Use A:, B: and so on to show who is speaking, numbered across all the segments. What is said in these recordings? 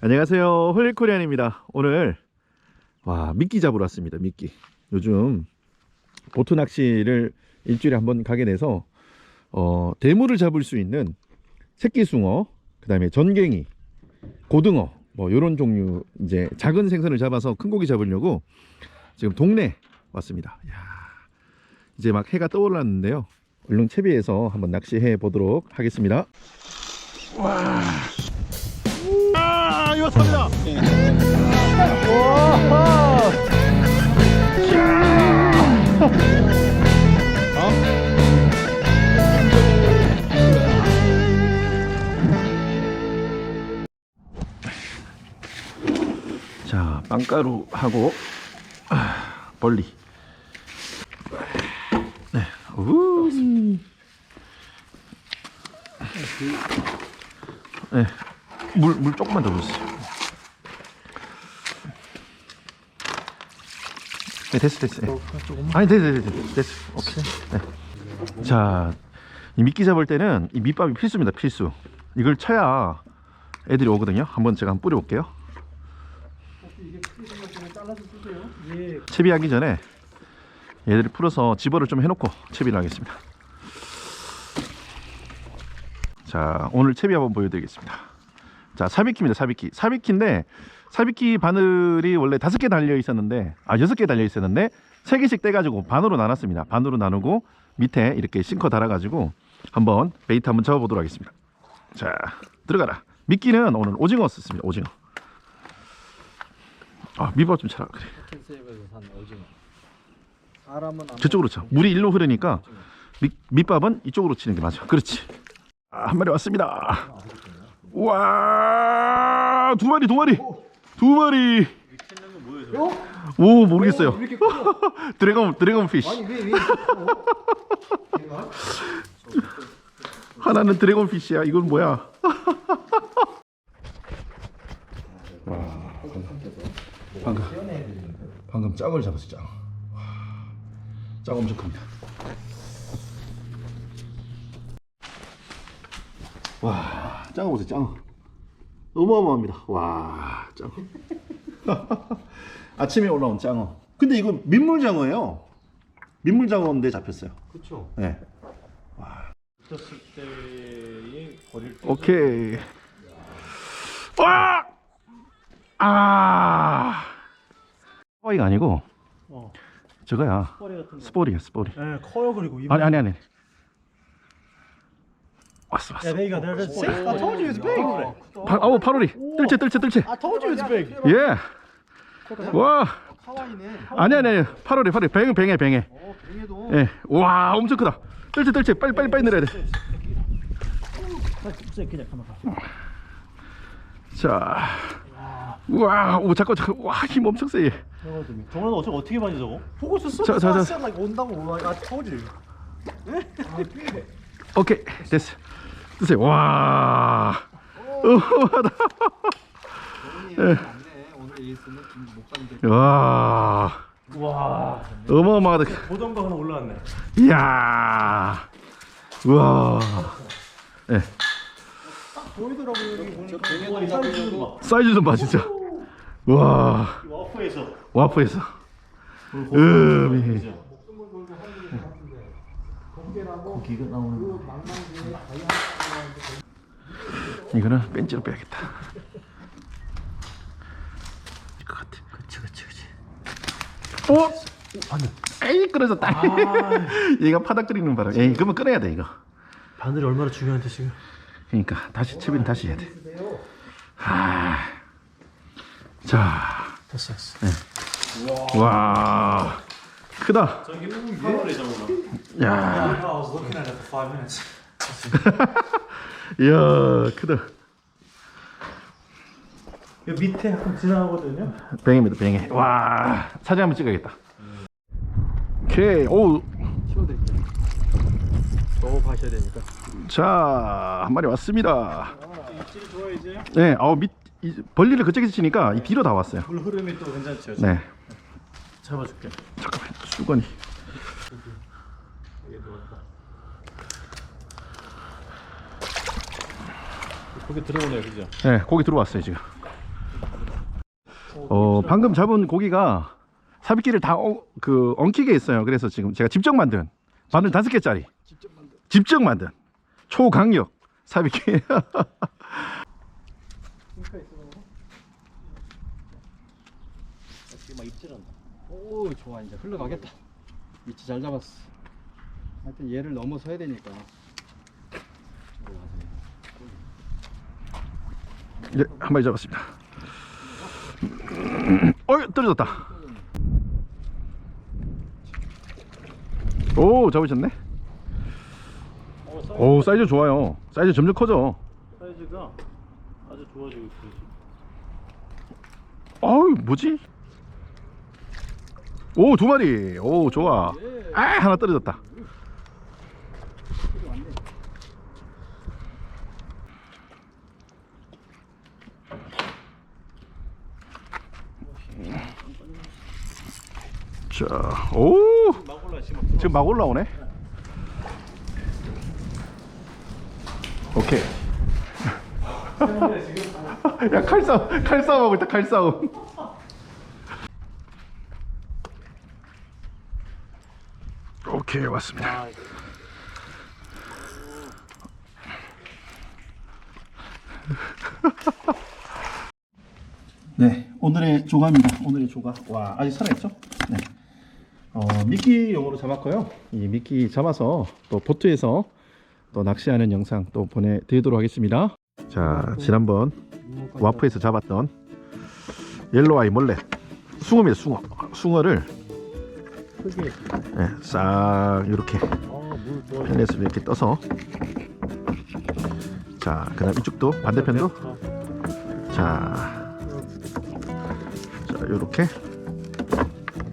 A: 안녕하세요. 홀리코리안입니다. 오늘 와 미끼 잡으러 왔습니다. 미끼. 요즘 보트 낚시를 일주일에 한 번 가게 돼서 어, 대물을 잡을 수 있는 새끼 숭어, 그 다음에 전갱이, 고등어 뭐 이런 종류 이제 작은 생선을 잡아서 큰 고기 잡으려고 지금 동네 왔습니다. 야, 이제 막 해가 떠올랐는데요. 얼른 채비해서 한번 낚시해 보도록 하겠습니다. 와. 와. 자, 빵가루하고 아, 벌리. 네. 우. 네. 물, 물 조금만 더 주세요. 네, 됐어, 됐어. 네. 아니, 됐어, 됐어, 됐어. 오케이. 네. 자, 이 미끼 잡을 때는 이 밑밥이 필수입니다, 필수. 이걸 쳐야 애들이 오거든요. 한번 제가 한번 뿌려볼게요. 채비하기 전에 얘들을 풀어서 집어를 좀 해놓고 채비를 하겠습니다. 자, 오늘 채비 한번 보여드리겠습니다. 자, 사비키입니다. 사비키. 사비키인데 사비키 바늘이 원래 다섯 개 달려 있었는데 아 여섯 개 달려 있었는데 세 개씩 떼가지고 반으로 나눴습니다. 반으로 나누고 밑에 이렇게 싱커 달아가지고 한번 베이트 한번 잡아보도록 하겠습니다. 자, 들어가라. 미끼는 오늘 오징어 썼습니다. 오징어. 아, 밑밥 좀 쳐라. 그래. 저쪽으로 쳐. 물이 일로 흐르니까 밑, 밑밥은 이쪽으로 치는 게 맞아. 그렇지. 아, 한 마리 왔습니다. 와, 두 마리, 두 마리, 두 마리. 오, 모르겠어요.
B: 왜 이렇게 커?
A: 드래곤, 드래곤 피쉬.
B: 아니 왜 왜 이렇게 커? 얘가?
A: 하나는 드래곤 피쉬야. 이건 뭐야? 방금 방금 짱을 잡았어 짱. 와, 짱 엄청 큽니다. 와, 짱 보세요, 짱. 어마어마합니다. 와, 짱. 아침에 올라온 짱어. 근데 이거 민물장어예요. 민물장어인데 잡혔어요.
B: 그쵸.
A: 네.
B: 붙었을 때의 때.
A: 오케이. 와! 아! 스파이가 아니고
B: 어.
A: 저거야.
B: 스퍼리 같은 거.
A: 스포리야, 스포리.
B: 네 커요 그리고 이.
A: 아니 아니 아니. 왔어 왔어.
B: 야 베이가 내가 그랬지. I told you it's big.
A: 파, 아우 파로리. 뜰채 뜰채 뜰채.
B: I told you it's big.
A: 예. 와.
B: 하와이네.
A: 아니 아니 아니. 파로리 파로리. 뱅 뱅해 뱅해.
B: 어 뱅에도.
A: 예. 와, 엄청 크다. 뜰채 뜰채. 빨리 빨리 빨리 내려야 돼.
B: 그냥 가만 가.
A: 자. 우와, 오 잠깐 잠깐. 와, 힘 엄청 세. 얘.
B: 정원은 어떻게 어떻게 맞지 저거? 보고 있었어.
A: 자, 자, 자.
B: 온다고. Told you.
A: 오케이. 됐어. 드세요. 와.
B: 못 가는데.
A: 와.
B: 와.
A: 어마어마하다.
B: 거 하나 올라왔네.
A: 이야. 우와. 예.
B: 보이더라고요. 사이즈
A: 좀 봐, 진짜. 와.
B: 와프에서.
A: 와프에서. 음이.
B: 고기가 나오는 거.
A: 이거는 벤치로 빼야겠다. 이거 같아.
B: 그치 그치 그치.
A: 어? 에이, 끊어졌다. 얘가 파닥 끓이는 바람. 에이, 그러면 끊어야 돼, 이거.
B: 바늘이 얼마나 중요한데 지금.
A: 그러니까 다시 채비는 다시 해야 돼. 하. 자,
B: 됐어 됐어.
A: 와, 크다.
B: 저기 8월에 잡으나.
A: 야,
B: I was looking at it for five minutes.
A: 이야, 크다.
B: 이 밑에 약간 지나가거든요.
A: 뱅입니다, 뱅에. 와, 사진 한번 찍어야겠다. 오케이, 오.
B: 저거 가셔야 되니까.
A: 자, 한 마리 왔습니다.
B: 입질이 좋아 이제.
A: 네, 어, 밑, 이, 벌리를 그쪽에서 치니까 이 뒤로 다 왔어요.
B: 물 흐름이 또 괜찮죠.
A: 네,
B: 잡아줄게.
A: 잠깐만, 수건이.
B: 거기 들어오네요, 그죠?
A: 네, 고기 들어왔어요, 지금. 어, 방금 잡은 고기가 사비끼를 다 어, 그 엉키게 했어요. 그래서 지금 제가 직접 만든 바늘 다섯 개짜리
B: 직접 만든.
A: 직접 만든 초강력.
B: 어떻게 막 입질한다. 오 좋아 이제 흘러가겠다. 위치 잘 잡았어. 하여튼 얘를 넘어서야 되니까.
A: 네, 한 마리 잡았습니다. 어이, 떨어졌다. 오, 잡으셨네.
C: 어, 사이즈,
A: 오, 사이즈 좋아요. 사이즈 점점 커져.
C: 사이즈가 아주 좋아지고 있어요.
A: 어우, 뭐지? 오, 두 마리. 오, 좋아.
B: 예.
A: 아, 하나 떨어졌다.
B: 필요 안 돼.
A: 자, 오,
C: 막 올라 지금.
A: 막 올라오네. 오케이. 야, 칼싸움, 칼싸움 하고 있다, 칼싸움. 오케이, 왔습니다.
C: 아,
A: 네, 오늘의 조가입니다. 오늘의 조가. 와, 아직 살아있죠? 네. 어, 미끼용으로 잡았고요. 이 미끼 잡아서 또 보트에서 또 낚시하는 영상 또 보내드리도록 하겠습니다. 자, 지난번 와프에서 잡았던 옐로아이 몰렛 숭어입니다. 숭어. 숭어를
B: 크게.
A: 네, 싹 이렇게
B: 아물 좋아.
A: 이렇게 떠서 자, 그다음 이쪽도 반대편도 자, 자 이렇게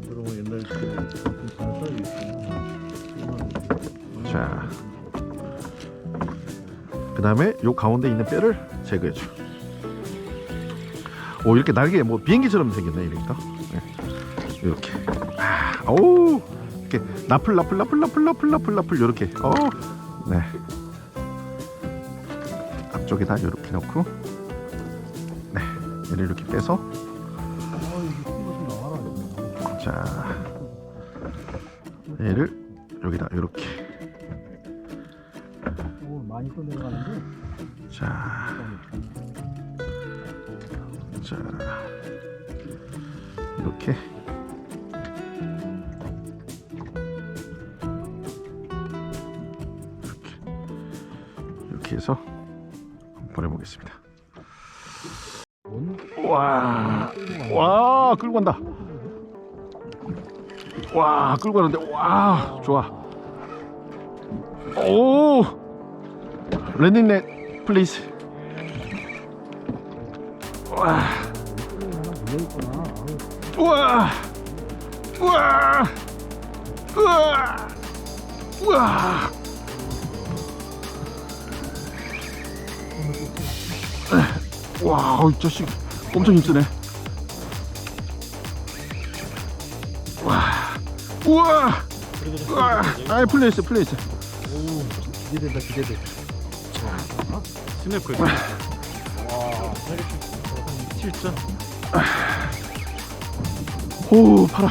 C: 그런 거 옛날에 사이즈 있어요.
A: 자, 그 다음에 요 가운데 있는 뼈를 제거해줘. 오 이렇게 날개 뭐 비행기처럼 생겼네 이러니까. 네. 이렇게. 아, 오 이렇게 나풀 나풀 나풀 나풀 나풀 나풀 나풀 이렇게. 어, 네. 앞쪽에다 이렇게 넣고, 네, 얘를 이렇게 빼서. 자, 얘를 여기다 이렇게. 이렇게 해서 보내보겠습니다. 와, 와, 끌고 간다. 와, 끌고 가는데, 와, 좋아. 오, 랜딩 넷, 플리즈. 와. 우와, 우와, 우와, 우와. 와, 이 자식 엄청 힘쓰네. 와, 우와, 우와, 아, 플레이스, 플레이스.
B: 오 기대된다 기대돼.
C: 스냅 걸. 와, 진짜.
A: 오, 봐라.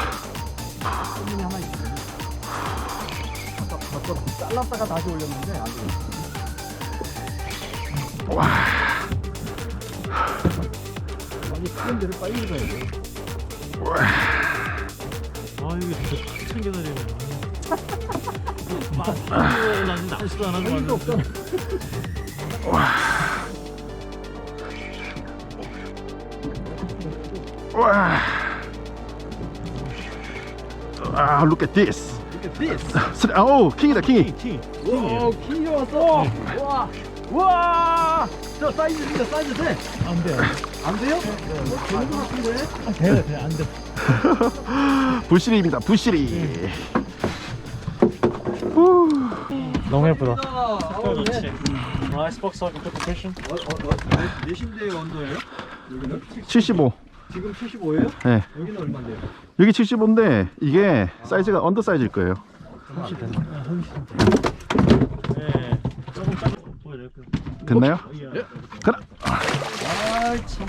B: 손님이 하나 아까 잘랐다가 다시 올렸는데 안 돼.
A: 와,
B: 아니 푸는 데를 빨리 가야 돼.
C: 아, 이게 진짜 탁 챙겨다니네. 아, 나는 남수도 안 하고 왔는데.
B: 없잖아.
A: 와. 아, look at this.
B: Look at this.
A: 쓰리- 아우, 킹이다, 킹이.
C: 킹,
B: 와, 킹이 왔어. 와, 와, 저 사이즈 진짜 사이즈 돼.
C: 안 돼.
B: 안 돼요? 어, 되는 것 같은데.
C: 아, 돼, 돼, 안 돼.
A: 부시리입니다, 부시리.
C: 너무 예쁘다.
B: 아,
C: 그렇지. 아이스박스 하고 포토페이션.
B: 어, 어, 어, 몇인데 온도예요? 여기는?
A: 75.
B: 지금 75예요?
A: 네.
B: 여기는 얼마인데요?
A: 여기 75인데 이게 사이즈가 언더 사이즈일 거예요.
B: 훨씬 됐네.
C: 네.
A: 됐나요?
C: 예.
A: 그라.
B: 아, 참.